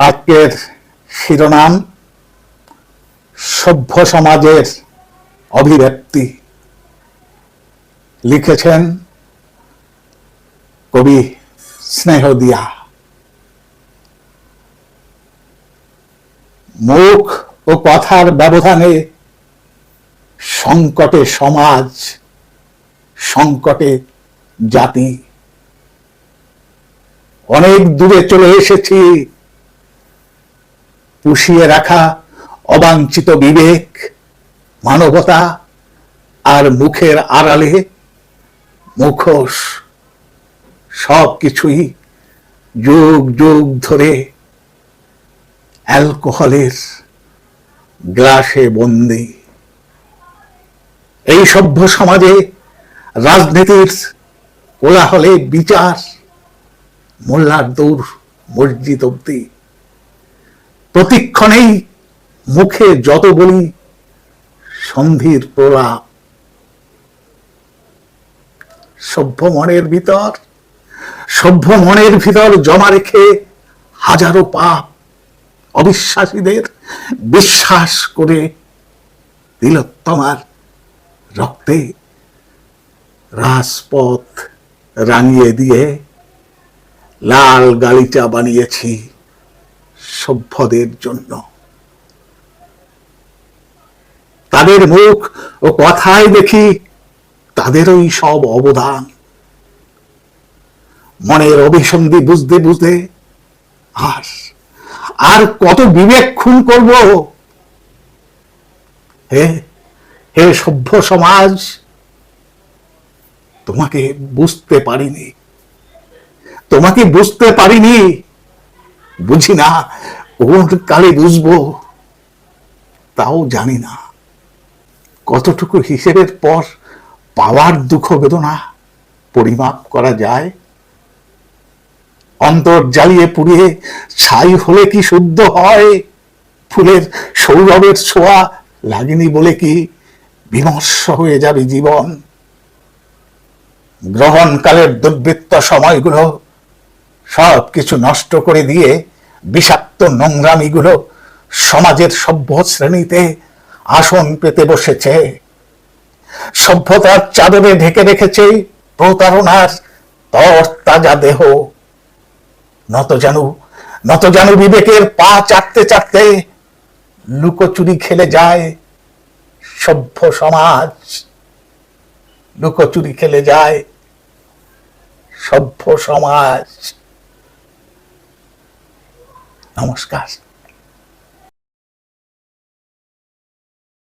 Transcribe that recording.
আজকের শিরোনাম সভ্য সমাজের অভিব্যক্তি। লিখেছেন কবি স্নেহদিয়া মুখ ও কথার ব্যবধানে সংকটে সমাজ, সংকটে জাতি। অনেক দূরে চলে এসেছি পুষিয়ে রাখা অবাঞ্ছিত বিবেক, মানবতা আর মুখের আড়ালে মুখোশ সব কিছুই যুগ যুগ ধরে অ্যালকোহলের গ্লাসে বন্দি। এই সভ্য সমাজে রাজনীতির কোলাহলে বিচার, মোল্লার দৌড় মসজিদ অব্দি প্রতিক্ষণেই মুখে যত বলি সন্ধির প্রলাপ। সভ্য মনের ভিতর, সভ্য মনের ভিতর জমা রেখে হাজারো পাপ অবিশ্বাসীদের বিশ্বাস করে তিলোত্তমার রক্তে রাজপথ রাঙিয়ে দিয়ে লাল গালিচা বানিয়েছি। সভ্যদের জন্য। তাদের মুখ ও কথায় দেখি তাদেরই সব অবদান। মনের অভিসন্ধি বুঝতে বুঝতে আর আর কত বিবেক খুন করব? হে হে সভ্য সমাজ, তোমাকে বুঝতে পারিনি। তোমাকে বুঝতে পারিনি বুঝি না কোন কালে বুঝব, তাও জানি না। কতটুকু হিসেবের পর পাওয়ার দুঃখ বেদনা পরিমাপ করা যায়? অন্তর জ্বালিয়ে পুড়িয়ে ছাই হলে কি শুদ্ধ হয়? ফুলের সৌরভের ছোঁয়া লাগেনি বলে কি বিমর্ষ হয়ে যাবে জীবন? গ্রহণকালের দুর্বৃত্ত সময়গুলো সব কিছু নষ্ট করে দিয়ে বিষাক্ত নোংরামিগুলো সমাজের সভ্য শ্রেণীতে আসন পেতে বসেছে। সভ্যতার চাদরে ঢেকে রেখেছে প্রতারণার তর তাজা দেহ। নত জানু নত জানু বিবেকের পা চাটতে চাটতে লুকোচুরি খেলে যায় সভ্য সমাজ। লুকোচুরি খেলে যায় সভ্য সমাজ। a umas casas.